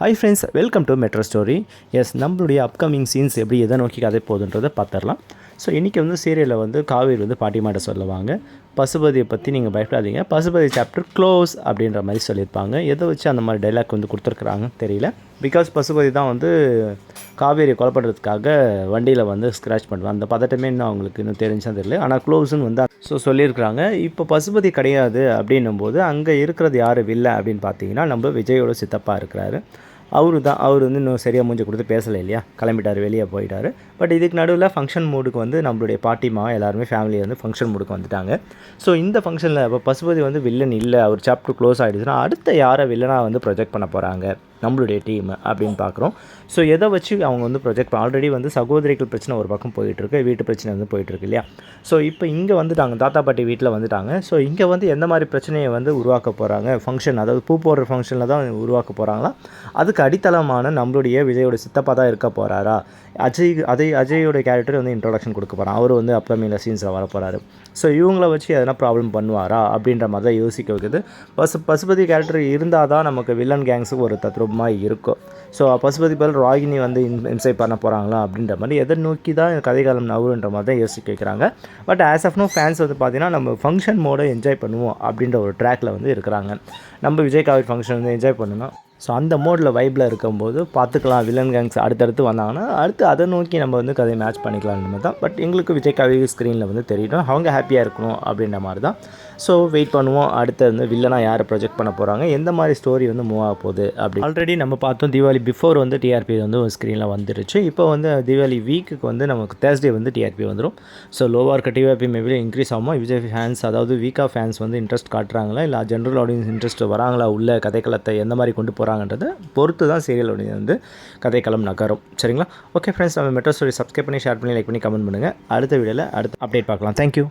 Hi friends welcome to Metro Stories நம்மளுடைய upcoming scenes எப்படி எதை நோக்கி கதை போகுதுன்றதை பார்த்துடலாம். ஸோ இன்றைக்கி வந்து சீரியலில் வந்து காவேரி வந்து பாட்டிமாட்ட சொல்லுவாங்க. பசுபதியை பற்றி நீங்கள் பயப்படாதீங்க. பசுபதி சாப்டர் க்ளோஸ் அப்படின்ற மாதிரி சொல்லியிருப்பாங்க. எதை வச்சு அந்த மாதிரி டைலாக் வந்து கொடுத்துருக்குறாங்க தெரியல. பிகாஸ் பசுபதி தான் வந்து காவேரியை கொலை பண்ணுறதுக்காக வண்டியில் வந்து ஸ்க்ராச் பண்ணுவாங்க. அந்த பதட்டமே இன்னும் அவங்களுக்கு இன்னும் தெரிஞ்சா தெரியல. ஆனால் க்ளோஸ்னு வந்து ஸோ சொல்லியிருக்கிறாங்க. இப்போ பசுபதி கிடையாது அப்படின்னும் போது அங்கே இருக்கிறது யார் வில்லை அப்படின்னு பார்த்தீங்கன்னா நம்ம விஜயோட சித்தப்பா இருக்கிறாரு. அவரு தான் அவர் வந்து இன்னும் சரியாக மூஞ்சி கொடுத்து பேசலை இல்லையா? கிளம்பிட்டார் வெளியே போயிட்டார். பட் இதுக்கு நடுவில் ஃபங்க்ஷன் மூடுக்கு வந்து நம்மளுடைய பாட்டிமா எல்லாருமே ஃபேமிலி வந்து ஃபங்க்ஷன் மூடுக்கு வந்துட்டாங்க. ஸோ இந்த ஃபங்க்ஷனில் இப்போ பசுபதி வந்து வில்லன் இல்லை அவர் சாப்டர் க்ளோஸ் ஆகிடுச்சுன்னா அடுத்த யாரை வில்லனாக வந்து ப்ரொஜெக்ட் பண்ண போகிறாங்க நம்மளுடைய டீம் அப்படின்னு பார்க்குறோம். ஸோ எதை வச்சு அவங்க வந்து ப்ரொஜெக்ட் ஆல்ரெடி வந்து சகோதரிகள் பிரச்சனை ஒரு பக்கம் போயிட்டுருக்கு வீட்டு பிரச்சனை வந்து போயிட்டுருக்கு இல்லையா? ஸோ இப்போ இங்கே வந்துட்டாங்க தாத்தா பாட்டி வீட்டில் வந்துட்டாங்க. ஸோ இங்கே வந்து எந்த மாதிரி பிரச்சனையை வந்து உருவாக்க போகிறாங்க ஃபங்க்ஷன் அதாவது பூ போடுற ஃபங்க்ஷனில் தான் உருவாக்க போகிறாங்களா அதுக்கு அடித்தளமான நம்மளுடைய விஜயோட சித்தப்பா தான் இருக்க போகிறாரா அஜய் அஜய் அஜயோட கேரக்டர் வந்து இன்ட்ரொடக்ஷன் கொடுக்க போகிறான் அவர் வந்து அப்கமிங்கில் சீன்ஸில் வர போகிறாரு ஸோ இவங்கள வச்சு எதனா ப்ராப்ளம் பண்ணுவாரா? அப்படின்ற மாதிரி தான் யோசிக்க வைக்குது. பசு பசுபதி கேரக்டர் இருந்தால் தான் நமக்கு வில்லன் கேங்ஸுக்கு ஒரு குடும்பமாக இருக்கும் ஸோ பசுபதி பதில் ராகினி வந்து இன்சை பண்ண போகிறாங்களா அப்படின்ற மாதிரி எதை நோக்கி தான் கதைகாலம் நவருன்ற மாதிரி தான் யோசிக்க வைக்கிறாங்க. But as of now fans வந்து பார்த்தீங்கன்னா நம்ம ஃபங்க்ஷன் மோடை என்ஜாய் பண்ணுவோம் அப்படின்ற ஒரு ட்ராக்கில் வந்து இருக்கிறாங்க. நம்ம விஜய் காவிரி ஃபங்க்ஷன் வந்து என்ஜாய் பண்ணணும். ஸோ அந்த மோடில் வைப்பில் இருக்கும்போது பார்த்துக்கலாம் வில்லன் கேங்ஸ் அடுத்தடுத்து வந்தாங்கன்னா அடுத்து அதை நோக்கி நம்ம வந்து கதையை மேட்ச் பண்ணிக்கலாம்னு மாதிரி தான். பட் எங்களுக்கு விஜய் காவேரி ஸ்க்ரீனில் வந்து தெரியணும் அவங்க ஹாப்பியாக இருக்கணும் அப்படின்ற மாதிரி தான். ஸோ வெயிட் பண்ணுவோம். அடுத்து வந்து வில்லனாக யார் ப்ரொஜெக்ட் பண்ண போகிறாங்க எந்த மாதிரி ஸ்டோரி வந்து மூவ் ஆக போகுது அப்படி. ஆல்ரெடி நம்ம பார்த்தோம் தீபாவளி பிஃபோர் வந்து டிஆர்பி வந்து ஒரு ஸ்க்ரீனில் வந்துருச்சு. இப்போ வந்து தீபாவளி வீக்குக்கு வந்து நமக்கு தேர்ஸ்டே வந்து டிஆர்பி வந்துடும் ஸோ லோவாக இருக்க டிஆர்பி மேபி இன்க்ரீஸ் ஆகும்? விஜய் ஃபேன்ஸ் அதாவது வீக்காக ஃபேன்ஸ் வந்து இன்ட்ரெஸ்ட் காட்டுறாங்களா? இல்லை ஜென்ரல் ஆடியன்ஸ் இன்ட்ரெஸ்ட் வராங்களா? உள்ள கதைக்களத்தை எந்த மாதிரி கொண்டு போகிறாங்கன்றதை பொறுத்து தான் சீரியலோடைய வந்து கதைக்களம் நகரும். சரிங்களா? ஓகே ஃப்ரெண்ட்ஸ் நம்ம மெட்ரோ ஸ்டோரி சப்ஸ்கிரைப் பண்ணி ஷேர் பண்ணி லைக் பண்ணி கமெண்ட் பண்ணுங்கள் அடுத்த வீடியோவில் அடுத்த அப்டேட் பார்க்கலாம். தேங்க்யூ